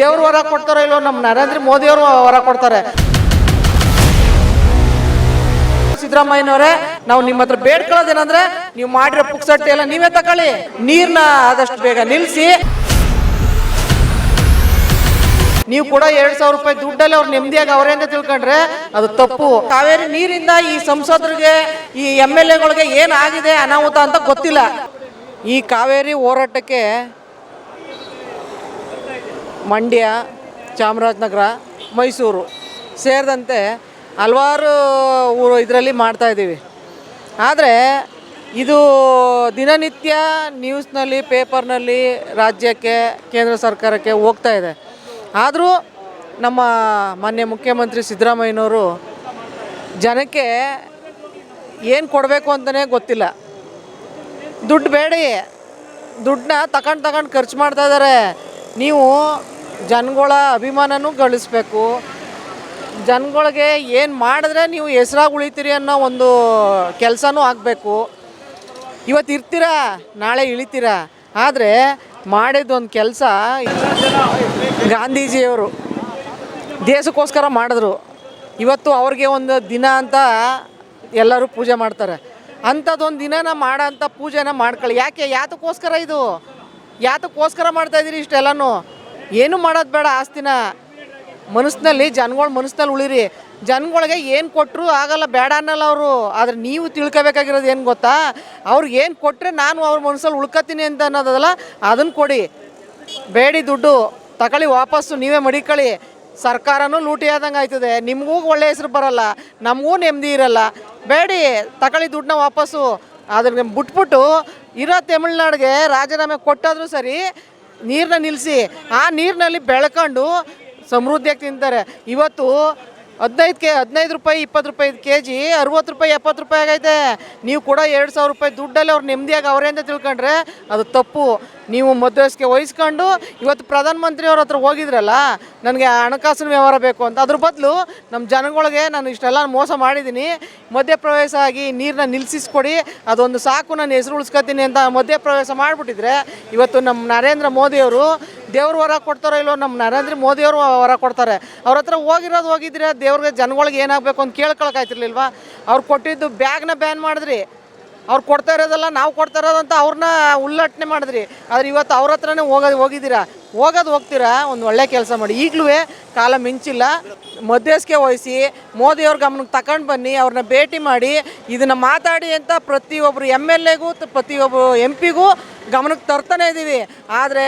ದೇವ್ರು ವರ ಕೊಡ್ತಾರೋ ಇಲ್ಲೋ ನಮ್ಮ ನರೇಂದ್ರ ಮೋದಿ ಅವರು ವರ ಕೊಡ್ತಾರೆ. ಸಿದ್ದರಾಮಯ್ಯನವರೇ, ನಾವು ನಿಮ್ಮ ಹತ್ರ ಬೇಡ್ಕೊಳ್ಳೋದೇನಂದ್ರೆ ನೀವು ಮಾಡಿರೋ ಪುಕ್ಸಟ್ಟೆ ಎಲ್ಲ ನೀವೇ ತಗೊಳ್ಳಿ ನೀರ್ನ ಆದಷ್ಟು ಬೇಗ ನಿಲ್ಲಿಸಿ ನೀವು ಕೂಡ ಎರಡ್ ಸಾವಿರ ರೂಪಾಯಿ ದುಡ್ಡಲ್ಲಿ ಅವ್ರು ನೆಮ್ಮದಿಯಾಗಿ ಅವರೇ ಅಂತ ತಿಳ್ಕೊಂಡ್ರೆ ಅದು ತಪ್ಪು. ಕಾವೇರಿ ನೀರಿಂದ ಈ ಸಂಸದರಿಗೆ, ಈ ಎಂ ಎಲ್ ಎಗಳಿಗೆ ಏನಾಗಿದೆ ಅನಾಹುತ ಅಂತ ಗೊತ್ತಿಲ್ಲ. ಈ ಕಾವೇರಿ ಹೋರಾಟಕ್ಕೆ ಮಂಡ್ಯ, ಚಾಮರಾಜನಗರ, ಮೈಸೂರು ಸೇರಿದಂತೆ ಹಲವಾರು ಊರು ಇದರಲ್ಲಿ ಮಾಡ್ತಾಯಿದ್ದೀವಿ ಆದರೆ ಇದು ದಿನನಿತ್ಯ ನ್ಯೂಸ್ನಲ್ಲಿ, ಪೇಪರ್ನಲ್ಲಿ ರಾಜ್ಯಕ್ಕೆ, ಕೇಂದ್ರ ಸರ್ಕಾರಕ್ಕೆ ಹೋಗ್ತಾ ಇದೆ. ಆದರೂ ನಮ್ಮ ಮಾನ್ಯ ಮುಖ್ಯಮಂತ್ರಿ ಸಿದ್ದರಾಮಯ್ಯನವರು ಜನಕ್ಕೆ ಏನು ಕೊಡಬೇಕು ಅಂತಲೇ ಗೊತ್ತಿಲ್ಲ. ದುಡ್ಡು ಬೇಡಿ ದುಡ್ಡನ್ನ ತಗೊಂಡು ತಗೊಂಡು ಖರ್ಚು ಮಾಡ್ತಾ ಇದ್ದಾರೆ. ನೀವು ಜನಗಳ ಅಭಿಮಾನನೂ ಗಳಿಸ್ಬೇಕು. ಜನಗಳಿಗೆ ಏನು ಮಾಡಿದ್ರೆ ನೀವು ಹೆಸ್ರಾಗಿ ಉಳಿತೀರಿ ಅನ್ನೋ ಒಂದು ಕೆಲಸನೂ ಆಗಬೇಕು. ಇವತ್ತು ಇರ್ತೀರಾ, ನಾಳೆ ಇಳಿತೀರಾ? ಆದರೆ ಮಾಡಿದ್ದೊಂದು ಕೆಲಸ ಗಾಂಧೀಜಿಯವರು ದೇಶಕ್ಕೋಸ್ಕರ ಮಾಡಿದ್ರು. ಇವತ್ತು ಅವ್ರಿಗೆ ಒಂದು ದಿನ ಅಂತ ಎಲ್ಲರೂ ಪೂಜೆ ಮಾಡ್ತಾರೆ. ಅಂಥದ್ದೊಂದು ದಿನನ ಮಾಡೋ ಅಂಥ ಪೂಜೆನ ಮಾಡ್ಕೊಳ್ಳಿ. ಯಾಕೆ, ಯಾತಕ್ಕೋಸ್ಕರ ಇದು? ಯಾತಕ್ಕೋಸ್ಕರ ಮಾಡ್ತಾಯಿದ್ದೀರಿ ಇಷ್ಟೆಲ್ಲನೂ? ಏನು ಮಾಡೋದು ಬೇಡ ಆಸ್ತಿನ ಮನಸ್ಸಿನಲ್ಲಿ, ಜನಗಳ ಮನಸ್ಸಿನಲ್ಲಿ ಉಳಿರಿ. ಜನಗಳಿಗೆ ಏನು ಕೊಟ್ಟರು ಆಗಲ್ಲ, ಬೇಡ ಅನ್ನಲ್ಲ ಅವರು. ಆದರೆ ನೀವು ತಿಳ್ಕೊಬೇಕಾಗಿರೋದು ಏನು ಗೊತ್ತಾ? ಅವ್ರಿಗೆ ಏನು ಕೊಟ್ಟರೆ ನಾನು ಅವ್ರ ಮನಸ್ಸಲ್ಲಿ ಉಳ್ಕೊತೀನಿ ಅಂತ ಅನ್ನೋದಲ್ಲ ಅದನ್ನು ಕೊಡಿ. ಬೇಡಿ ದುಡ್ಡು. ತಗೊಳ್ಳಿ ವಾಪಸ್ಸು, ನೀವೇ ಮಡಿಕೊಳ್ಳಿ. ಸರ್ಕಾರನೂ ಲೂಟಿ ಆದಂಗೆ ಆಯ್ತದೆ. ನಿಮಗೂ ಒಳ್ಳೆ ಹೆಸರು ಬರಲ್ಲ, ನಮಗೂ ನೆಮ್ಮದಿ ಇರಲ್ಲ. ಬೇಡಿ, ತಗೊಳ್ಳಿ ದುಡ್ಡನ್ನ ವಾಪಸ್ಸು. ಅದನ್ನ ಬಿಟ್ಬಿಟ್ಟು, ಇರೋ ತಮಿಳ್ನಾಡಿಗೆ ರಾಜೀನಾಮೆ ಕೊಟ್ಟಾದರೂ ಸರಿ ನೀರನ್ನ ನಿಲ್ಲಿಸಿ ಆ ನೀರಿನಲ್ಲಿ ಬೆಳ್ಕೊಂಡು ಸಮೃದ್ಧಿಯಾಗಿ ತಿಂತಾರೆ. ಇವತ್ತು ಹದಿನೈದು ಕೆ ಹದಿನೈದು ರೂಪಾಯಿ, ಇಪ್ಪತ್ತು ರೂಪಾಯಿ ಕೆ ಜಿ ಅರುವತ್ತು ರೂಪಾಯಿ, ಎಪ್ಪತ್ತು ರೂಪಾಯಿ ಆಗೈತೆ. ನೀವು ಕೂಡ ಎರಡು ಸಾವಿರ ರೂಪಾಯಿ ದುಡ್ಡಲ್ಲಿ ಅವ್ರು ನೆಮ್ಮದಿಯಾಗಿ ಅವರೇ ಅಂತ ತಿಳ್ಕೊಂಡ್ರೆ ಅದು ತಪ್ಪು. ನೀವು ಮಧ್ಯವರ್ತಿಗೆ ವಹಿಸ್ಕೊಂಡು ಇವತ್ತು ಪ್ರಧಾನಮಂತ್ರಿ ಅವ್ರ ಹತ್ರ ಹೋಗಿದ್ರಲ್ಲ, ನನಗೆ ಹಣಕಾಸಿನ ವ್ಯವಹಾರ ಬೇಕು ಅಂತ. ಅದ್ರ ಬದಲು ನಮ್ಮ ಜನಗಳಿಗೆ ನಾನು ಇಷ್ಟೆಲ್ಲ ಮೋಸ ಮಾಡಿದ್ದೀನಿ. ಮಧ್ಯಪ್ರವೇಶ ಆಗಿ ನೀರನ್ನ ನಿಲ್ಲಿಸಿಸ್ಕೊಡಿ ಅದೊಂದು ಸಾಕು, ನಾನು ಹೆಸರು ಉಳಿಸ್ಕೊತೀನಿ ಅಂತ ಮಧ್ಯಪ್ರವೇಶ ಮಾಡಿಬಿಟ್ಟಿದ್ರೆ, ಇವತ್ತು ನಮ್ಮ ನರೇಂದ್ರ ಮೋದಿಯವರು ದೇವ್ರ ವರ ಕೊಡ್ತಾರೋ ಇಲ್ವೋ ನಮ್ಮ ನರೇಂದ್ರ ಮೋದಿಯವರು ವರ ಕೊಡ್ತಾರೆ. ಅವ್ರ ಹತ್ರ ಹೋಗಿರೋದು ಹೋಗಿದ್ರೆ ದೇವ್ರಿಗೆ ಜನಗಳಿಗೆ ಏನಾಗಬೇಕು ಅಂತ ಕೇಳ್ಕೊಳಕಾಯ್ತಿರ್ಲಿಲ್ವಾ ಅವ್ರು ಕೊಟ್ಟಿದ್ದು ಬ್ಯಾಗ್ನ ಬ್ಯಾನ್ ಮಾಡಿದ್ರಿ. ಅವ್ರು ಕೊಡ್ತಾ ಇರೋದಲ್ಲ, ನಾವು ಕೊಡ್ತಾ ಇರೋದಂತ ಅವ್ರನ್ನ ಉಲ್ಲಟನೆ ಮಾಡಿದ್ರಿ. ಆದರೆ ಇವತ್ತು ಅವ್ರ ಹತ್ರನೇ ಹೋಗೋದು ಹೋಗಿದ್ದೀರಾ? ಹೋಗೋದು ಹೋಗ್ತೀರಾ? ಒಂದು ಒಳ್ಳೆ ಕೆಲಸ ಮಾಡಿ. ಈಗಲೂ ಕಾಲ ಮಿಂಚಿಲ್ಲ. ಮಧ್ಯಸ್ಕೆ ವಹಿಸಿ, ಮೋದಿಯವ್ರ ಗಮನಕ್ಕೆ ತಗೊಂಡು ಬನ್ನಿ ಅವ್ರನ್ನ ಭೇಟಿ ಮಾಡಿ, ಇದನ್ನು ಮಾತಾಡಿ ಅಂತ ಪ್ರತಿಯೊಬ್ಬರು ಎಂ ಎಲ್ ಎಗೂ ಪ್ರತಿಯೊಬ್ಬರು ಎಂ ಪಿಗೂ ಗಮನಕ್ಕೆ ತರ್ತಾನೆ ಇದ್ದೀವಿ ಆದರೆ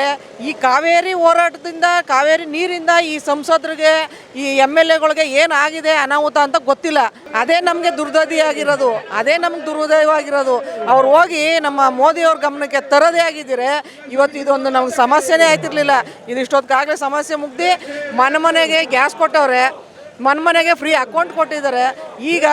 ಈ ಕಾವೇರಿ ಹೋರಾಟದಿಂದ, ಕಾವೇರಿ ನೀರಿಂದ ಈ ಸಂಸದರಿಗೆ, ಈ ಎಂ ಎಲ್ ಎಗಳಿಗೆ ಏನಾಗಿದೆ ಅನಾಹುತ ಅಂತ ಗೊತ್ತಿಲ್ಲ. ಅದೇ ನಮಗೆ ದುರ್ದದಿಯಾಗಿರೋದು ಅದೇ ನಮ್ಗೆ ದುರ್ದೈವಾಗಿರೋದು ಅವ್ರು ಹೋಗಿ ನಮ್ಮ ಮೋದಿಯವ್ರ ಗಮನಕ್ಕೆ ತರದೇ ಆಗಿದ್ದೀರೆ. ಇವತ್ತು ಇದೊಂದು ನಮ್ಗೆ ಸಮಸ್ಯೆನೇ ಆಯ್ತಿರ್ಲಿಲ್ಲ ಇದು ಇಷ್ಟೊತ್ತಿಗಾಗಲೇ ಸಮಸ್ಯೆ ಮುಗ್ದು ಮನೆ ಮನೆಗೆ ಗ್ಯಾಸ್ ಕೊಟ್ಟವ್ರೆ. ಮನೆ ಮನೆಗೆ ಫ್ರೀ ಅಕೌಂಟ್ ಕೊಟ್ಟಿದ್ದಾರೆ. ಈಗ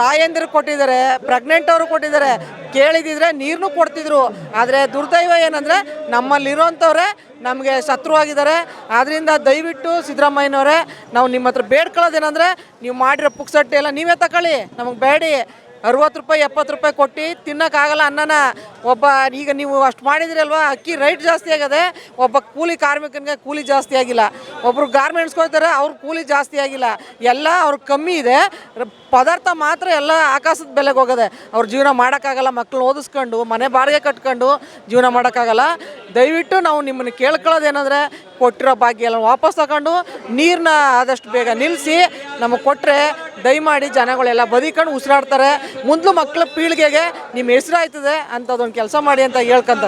ತಾಯಂದಿರು ಕೊಟ್ಟಿದ್ದಾರೆ, ಪ್ರೆಗ್ನೆಂಟ್ ಅವರು ಕೊಟ್ಟಿದ್ದಾರೆ. ಕೇಳಿದಿದ್ರೆ ನೀರನ್ನು ಕೊಡ್ತಿದ್ರು. ಆದರೆ ದುರ್ದೈವ ಏನಂದರೆ ನಮ್ಮಲ್ಲಿರೋಂಥವ್ರೆ ನಮಗೆ ಶತ್ರುವಾಗಿದ್ದಾರೆ. ಆದ್ದರಿಂದ ದಯವಿಟ್ಟು ಸಿದ್ದರಾಮಯ್ಯನವರೇ, ನಾವು ನಿಮ್ಮ ಹತ್ರ ಬೇಡ್ಕೊಳ್ಳೋದೇನೆಂದರೆ ನೀವು ಮಾಡಿರೋ ಪುಕ್ಸಟ್ಟೆ ಎಲ್ಲ ನೀವೇ ತಗೊಳ್ಳಿ ನಮಗೆ ಬೇಡಿ. ಅರುವತ್ತು ರೂಪಾಯಿ, ಎಪ್ಪತ್ತು ರೂಪಾಯಿ ಕೊಟ್ಟು ತಿನ್ನೋಕ್ಕಾಗಲ್ಲ ಅನ್ನನ ಒಬ್ಬ, ಈಗ ನೀವು ಅಷ್ಟು ಮಾಡಿದಿರಲ್ವಾ, ಅಕ್ಕಿ ರೈಟ್ ಜಾಸ್ತಿ ಆಗದೆ ಒಬ್ಬ ಕೂಲಿ ಕಾರ್ಮಿಕನಿಗೆ ಕೂಲಿ ಜಾಸ್ತಿ ಆಗಿಲ್ಲ. ಒಬ್ಬರು ಗಾರ್ಮೆಂಟ್ಸ್ಕೊಳ್ತಾರೆ ಅವ್ರ ಕೂಲಿ ಜಾಸ್ತಿ ಆಗಿಲ್ಲ. ಎಲ್ಲ ಅವ್ರಿಗೆ ಕಮ್ಮಿ ಇದೆ. ಪದಾರ್ಥ ಮಾತ್ರ ಎಲ್ಲ ಆಕಾಶದ ಬೆಲೆಗೆ ಹೋಗದೆ. ಅವ್ರ ಜೀವನ ಮಾಡೋಕ್ಕಾಗಲ್ಲ ಮಕ್ಕಳು ಓದಿಸ್ಕೊಂಡು, ಮನೆ ಬಾಡಿಗೆ ಕಟ್ಕೊಂಡು ಜೀವನ ಮಾಡೋಕ್ಕಾಗಲ್ಲ. ದಯವಿಟ್ಟು ನಾವು ನಿಮ್ಮನ್ನು ಕೇಳ್ಕೊಳ್ಳೋದೇನೆಂದರೆ, ಕೊಟ್ಟಿರೋ ಭಾಗ್ಯ ಎಲ್ಲ ವಾಪಸ್ ತಗೊಂಡು ನೀರನ್ನ ಆದಷ್ಟು ಬೇಗ ನಿಲ್ಲಿಸಿ ನಮಗೆ ಕೊಟ್ಟರೆ ದಯಮಾಡಿ ಜನಗಳೆಲ್ಲ ಬದಿಕೊಂಡು ಉಸಿರಾಡ್ತಾರೆ. ಮುಂದ್ಲು ಮಕ್ಕಳ ಪೀಳಿಗೆಗೆ ನಿಮ್ಮ ಹೆಸರಾಯ್ತದೆ ಅದೊಂದು ಕೆಲಸ ಮಾಡಿ ಅಂತ ಹೇಳ್ಕೊಂತ